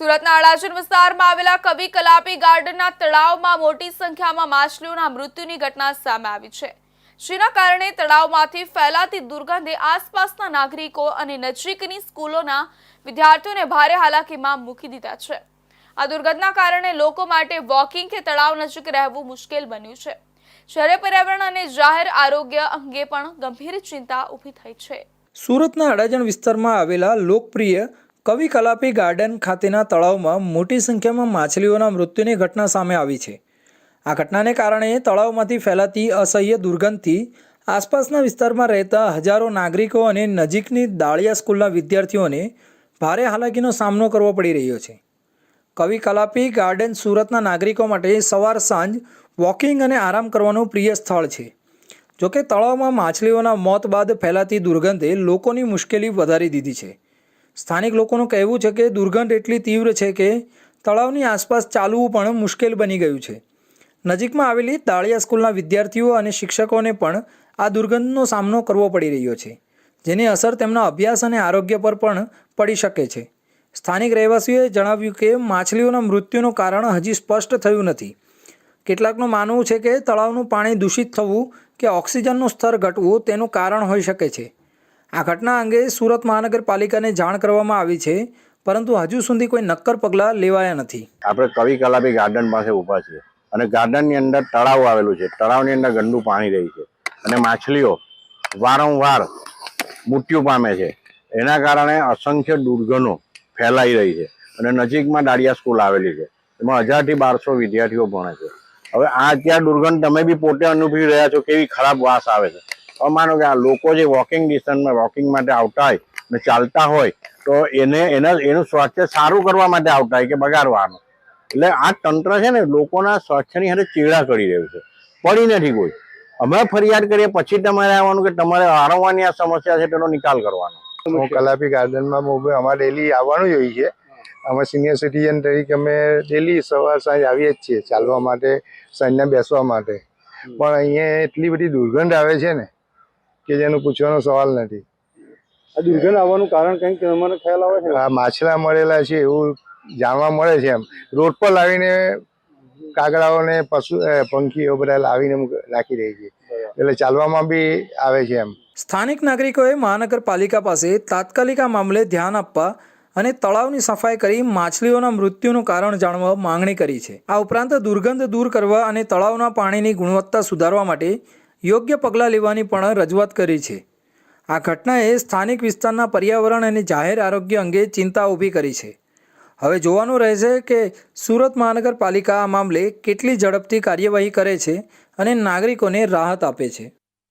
સુરતના અડાજણ વિસ્તારમાં આવેલા કવિ કલાપી ગાર્ડનના તળાવમાં મોટી સંખ્યામાં માછલીઓના મૃત્યુની ઘટના સામે આવી છે. જેના કારણે તળાવમાંથી ફેલાતી દુર્ગંધે આસપાસના નાગરિકો અને નજીકની સ્કૂલોના વિદ્યાર્થીઓને ભારે હાલાકીમાં મૂકી દીધા છે. આ દુર્ગંધના કારણે લોકો માટે વોકિંગ કે તળાવ નજીક રહેવું મુશ્કેલ બન્યું છે. જ્યારે પર્યાવરણ અને જાહેર આરોગ્ય અંગે પણ ગંભીર ચિંતા ઊભી થઈ છે. સુરતના અડાજણ વિસ્તારમાં આવેલા લોકપ્રિય કવિ કલાપી ગાર્ડન ખાતેના તળાવમાં મોટી સંખ્યામાં માછલીઓના મૃત્યુની ઘટના સામે આવી છે. આ ઘટનાને કારણે તળાવમાંથી ફેલાતી અસહ્ય દુર્ગંધથી આસપાસના વિસ્તારમાં રહેતા હજારો નાગરિકો અને નજીકની દાળિયા સ્કૂલના વિદ્યાર્થીઓને ભારે હાલાકીનો સામનો કરવો પડી રહ્યો છે. કવિ કલાપી ગાર્ડન સુરતના નાગરિકો માટે સવાર સાંજ વોકિંગ અને આરામ કરવાનું પ્રિય સ્થળ છે. જોકે તળાવમાં માછલીઓના મોત બાદ ફેલાતી દુર્ગંધે લોકોની મુશ્કેલી વધારી દીધી છે. સ્થાનિક લોકોનું કહેવું છે કે દુર્ગંધ એટલી તીવ્ર છે કે તળાવની આસપાસ ચાલવું પણ મુશ્કેલ બની ગયું છે. નજીકમાં આવેલી દાળિયા સ્કૂલના વિદ્યાર્થીઓ અને શિક્ષકોને પણ આ દુર્ગંધનો સામનો કરવો પડી રહ્યો છે, જેની અસર તેમના અભ્યાસ અને આરોગ્ય પર પણ પડી શકે છે. સ્થાનિક રહેવાસીઓએ જણાવ્યું કે માછલીઓના મૃત્યુનું કારણ હજી સ્પષ્ટ થયું નથી. કેટલાકનું માનવું છે કે તળાવનું પાણી દૂષિત થવું કે ઓક્સિજનનું સ્તર ઘટવું તેનું કારણ હોઈ શકે છે. આ ઘટના અંગે સુરત મહાનગરપાલિકાને જાણ કરવામાં આવી છે, પરંતુ હજુ સુધી કોઈ નક્કર પગલાં લેવાયા નથી. આપણે કવિ કલાપી ગાર્ડન પાસે ઊભા છીએ અને ગાર્ડનની અંદર તળાવ આવેલું છે. તળાવની અંદર ગંદુ પાણી રહી છે અને માછલીઓ વારંવાર મૃત્યુ પામે છે. એના કારણે અસંખ્ય દુર્ગંધો ફેલાઈ રહી છે અને નજીકમાં દાડિયા સ્કૂલ આવેલી છે. એમાં હજારથી બારસો વિદ્યાર્થીઓ ભણે છે. હવે આ અત્યારે દુર્ગંધ તમે બી પોતે અનુભવી રહ્યા છો, કેવી ખરાબ વાસ આવે છે. માનો કે આ લોકો જે વોકિંગ ડિસ્ટન્સમાં વોકિંગ માટે આવતા હોય ને ચાલતા હોય તો એને એના એનું સ્વાસ્થ્ય સારું કરવા માટે આવતા હોય કે બગાડવાનું. એટલે આ તંત્ર છે ને લોકોના સ્વાસ્થ્યની સાથે ચીડા કરી રહ્યું છે. પડી નથી કોઈ. અમે ફરિયાદ કરીએ પછી તમારે આવવાનું કે તમારે વારંવારની આ સમસ્યા છે તેનો નિકાલ કરવાનો. હું કલાપી ગાર્ડનમાં અમારે ડેલી આવવાનું જ હોય છે. અમે સિનિયર સિટીઝન તરીકે અમે ડેલી સવાર સાંજ આવીએ જ છીએ ચાલવા માટે સાંજના બેસવા માટે. પણ અહીંયા એટલી બધી દુર્ગંધ આવે છે ને કે જેનું પૂછવાનો સવાલ નથી. આ દુર્ગંધ આવવાનું કારણ કંઈક મને ખ્યાલ આવે છે. આ માછલા મળેલા છે એવું જાણવા મળે છે એમ. રોડ પર લાવીને કાગડાઓને પશુ પંખીઓ બધા લાવીને મૂક- રાખી દે છે. એટલે ચાલવામાં બી આવે છે એમ. સ્થાનિક નાગરિકોએ મહાનગરપાલિકા પાસે તાત્કાલિક આ મામલે ધ્યાન આપવા અને તળાવની સફાઈ કરી માછલીઓના મૃત્યુનું કારણ જાણવા માંગણી કરી છે. આ ઉપરાંત દુર્ગંધ દૂર કરવા અને તળાવના પાણીની ગુણવત્તા સુધારવા માટે યોગ્ય પગલાં લેવાની પણ રજૂઆત કરી છે. આ ઘટનાએ સ્થાનિક વિસ્તારના પર્યાવરણ અને જાહેર આરોગ્ય અંગે ચિંતા ઊભી કરી છે. હવે જોવાનું રહેશે કે સુરત મહાનગરપાલિકા આ મામલે કેટલી ઝડપથી કાર્યવાહી કરે છે અને નાગરિકોને રાહત આપે છે.